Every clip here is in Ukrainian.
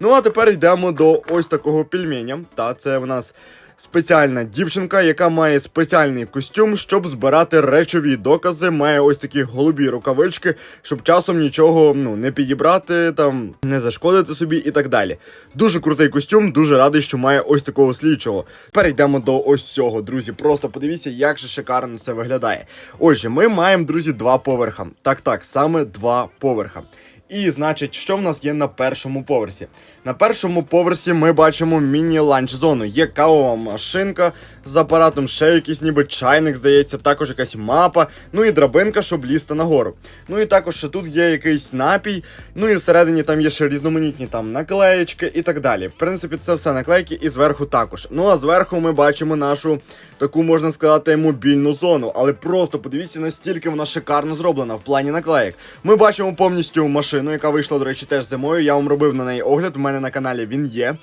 Ну а тепер йдемо до ось такого пельменя. Та це в нас спеціальна дівчинка, яка має спеціальний костюм, щоб збирати речові докази. Має ось такі голубі рукавички, щоб часом нічого ну не підібрати, там не зашкодити собі і так далі. Дуже крутий костюм, дуже радий, що має ось такого слідчого. Перейдемо до ось цього, друзі. Просто подивіться, як же шикарно це виглядає. Отже, ми маємо, друзі, два поверха. Так, так, саме два поверха. І значить, що в нас є на першому поверсі? На першому поверсі ми бачимо міні-ланч зону. Є кавова машинка з апаратом, ще якийсь ніби чайник, здається, також якась мапа, ну і драбинка, щоб лізти нагору. Ну і також ще тут є якийсь напій, ну і всередині там є ще різноманітні там наклеєчки і так далі. В принципі, це все наклейки і зверху також. Ну а зверху ми бачимо нашу таку, можна сказати, мобільну зону. Але просто подивіться, настільки вона шикарно зроблена в плані наклеїк. Ми бачимо повністю машину, яка вийшла, до речі, теж зимою. Я вам робив на неї огляд. В мене на каналі він є.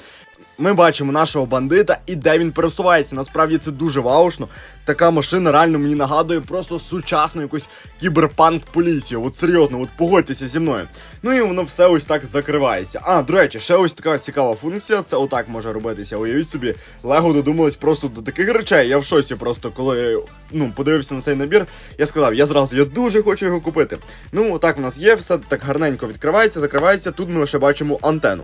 Ми бачимо нашого бандита і де він пересувається. Насправді це дуже ваушно. Така машина реально мені нагадує просто сучасну якусь кіберпанк поліцію. От серйозно, от погодьтеся зі мною. Ну і воно все ось так закривається. А, до речі, ще ось така цікава функція. Це отак може робитися. Уявіть собі, Лего додумались просто до таких речей. Я в шоці просто коли ну подивився на цей набір. Я сказав, я зразу я дуже хочу його купити. Ну, отак в нас є, все так гарненько відкривається, закривається. Тут ми ще бачимо антенну.